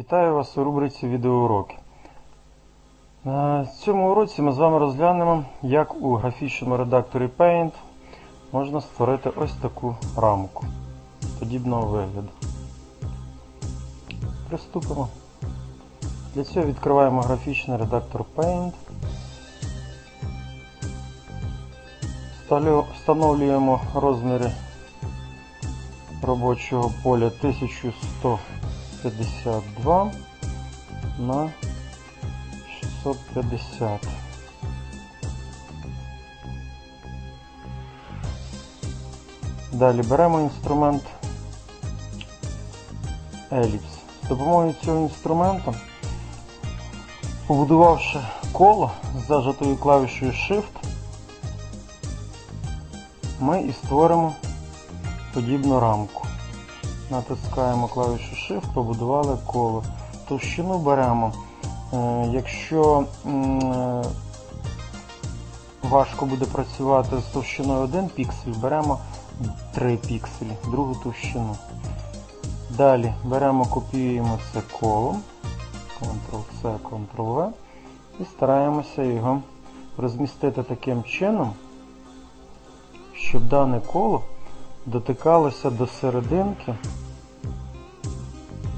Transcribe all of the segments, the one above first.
Вітаю вас у рубриці відеоуроки. На цьому уроці ми з вами розглянемо, як у графічному редакторі Paint можна створити ось таку рамку подібного вигляду. Приступимо. Для цього відкриваємо графічний редактор Paint. Встановлюємо розміри робочого поля 1152 на 650. Далі беремо інструмент Еліпс. З допомогою цього інструменту, побудувавши коло з зажатою клавішою Shift, ми і створимо подібну рамку. Натискаємо клавішу Shift, побудували коло. Товщину беремо. Е, Якщо е, важко буде працювати з товщиною 1 піксель, беремо 3 пікселі, другу товщину. Далі беремо, копіюємо це коло, Ctrl-C, Ctrl-V і стараємося його розмістити таким чином, щоб дане коло дотикалося до серединки,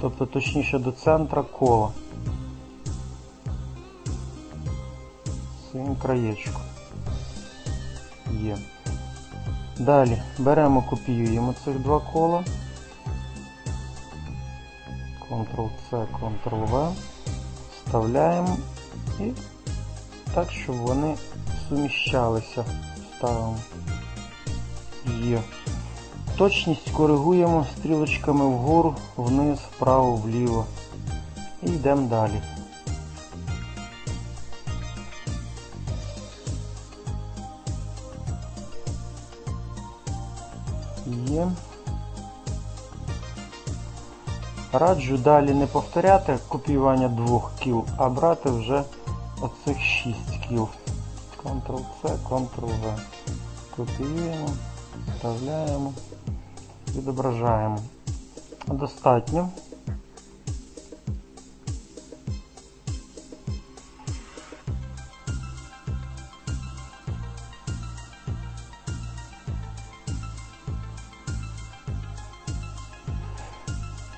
тобто точніше до центра кола. Своїм краєчком. Є. Далі беремо, копіюємо цих два кола. Ctrl-C, Ctrl-V. Вставляємо і так, щоб вони суміщалися. Ставимо. Є. Точність коригуємо стрілочками вгору, вниз, вправо, вліво. І йдемо далі. Є. Раджу далі не повторяти копіювання двох кіл, а брати вже оцих 6 кіл. Ctrl-C, Ctrl-V. Копіюємо, вставляємо, відображаємо. Достатньо.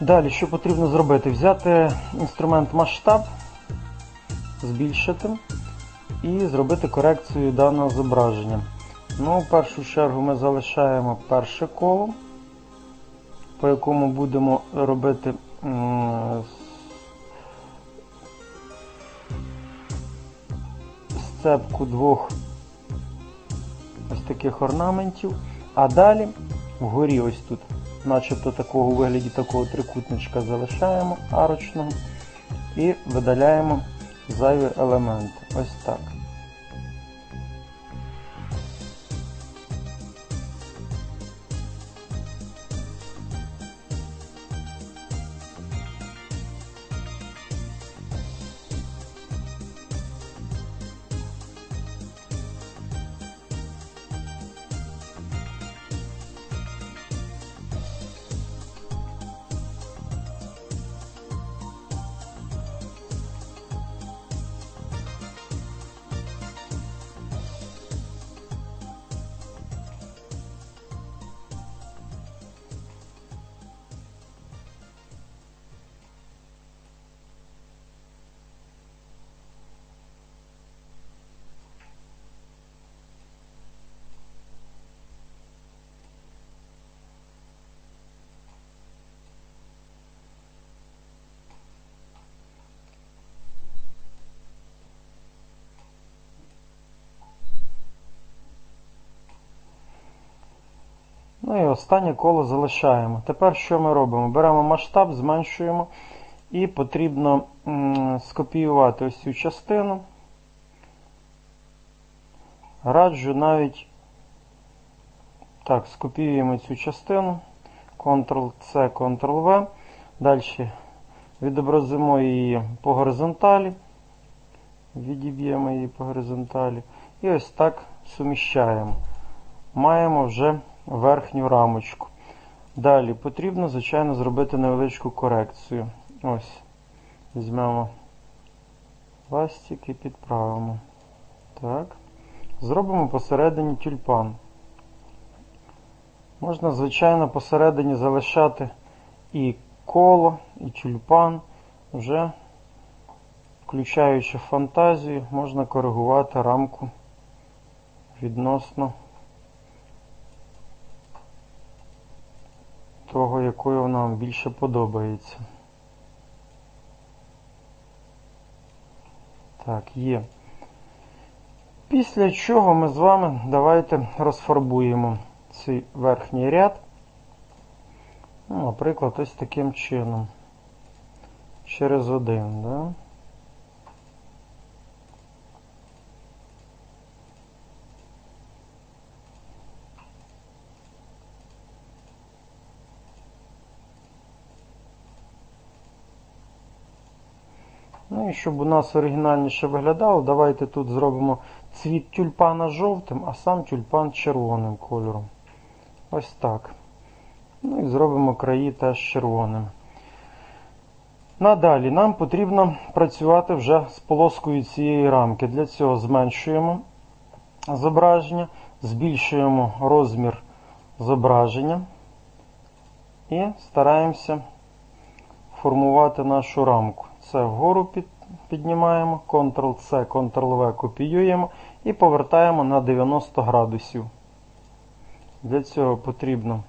Далі, що потрібно зробити? Взяти інструмент масштаб, збільшити і зробити корекцію даного зображення. Ну, в першу чергу ми залишаємо перше коло, по якому будемо робити сцепку двох ось таких орнаментів, а далі вгорі ось тут, начебто такого вигляді такого трикутничка залишаємо арочного і видаляємо зайві елементи. Ось так. Ну і останнє коло залишаємо. Тепер що ми робимо? Беремо масштаб, зменшуємо і потрібно скопіювати ось цю частину. Раджу навіть так, скопіюємо цю частину. Ctrl-C, Ctrl-V. Далі відобразимо її по горизонталі. Відіб'ємо її по горизонталі. І ось так суміщаємо. Маємо вже верхню рамочку. Далі потрібно, звичайно, зробити невеличку корекцію. Ось. Візьмемо ластик і підправимо. Так. Зробимо посередині тюльпан. Можна, звичайно, посередині залишати і коло, і тюльпан. Вже включаючи фантазію, можна коригувати рамку відносно того, якою вона вам більше подобається. Так, є. Після чого ми з вами давайте розфарбуємо цей верхній ряд. Ну, наприклад, ось таким чином. Через один, да? Ну і щоб у нас оригінальніше виглядало, давайте тут зробимо цвіт тюльпана жовтим, а сам тюльпан червоним кольором. Ось так. Ну і зробимо краї теж червоним. Надалі нам потрібно працювати вже з полоскою цієї рамки. Для цього зменшуємо зображення, збільшуємо розмір зображення і стараємося формувати нашу рамку. Це вгору під, піднімаємо, Ctrl-C, Ctrl-V копіюємо і повертаємо на 90 градусів. Для цього потрібно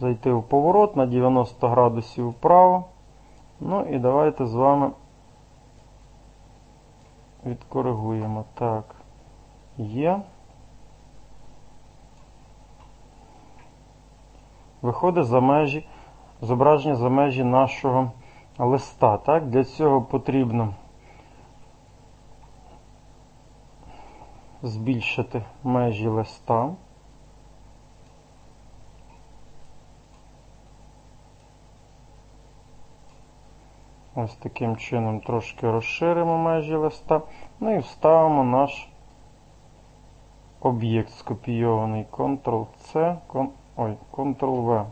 зайти в поворот на 90 градусів вправо. Ну і давайте з вами відкоригуємо. Так, є. Виходить за межі, зображення за межі нашого листа. Так? Для цього потрібно збільшити межі листа. Ось таким чином трошки розширимо межі листа. Ну і вставимо наш об'єкт скопійований Ctrl-C, Ctrl-V.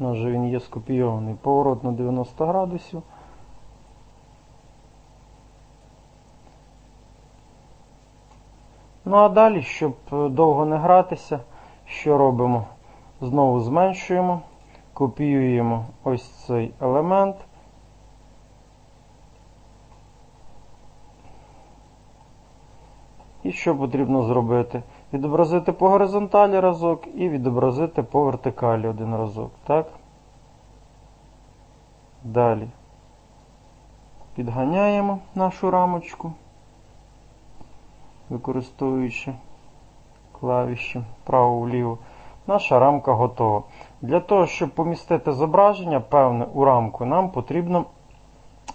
У нас же він є скопійований. Поворот на 90 градусів. Ну а далі, щоб довго не гратися, що робимо? Знову зменшуємо, копіюємо ось цей елемент. І що потрібно зробити? Відобразити по горизонталі разок і відобразити по вертикалі один разок. Так? Далі підганяємо нашу рамочку, використовуючи клавіші вправо-вліво. Наша рамка готова. Для того, щоб помістити зображення певне у рамку, нам потрібно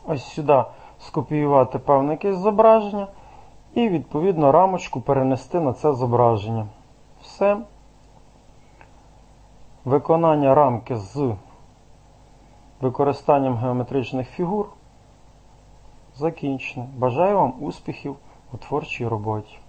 ось сюди скопіювати певне якесь зображення. І, відповідно, рамочку перенести на це зображення. Все. Виконання рамки з використанням геометричних фігур закінчено. Бажаю вам успіхів у творчій роботі.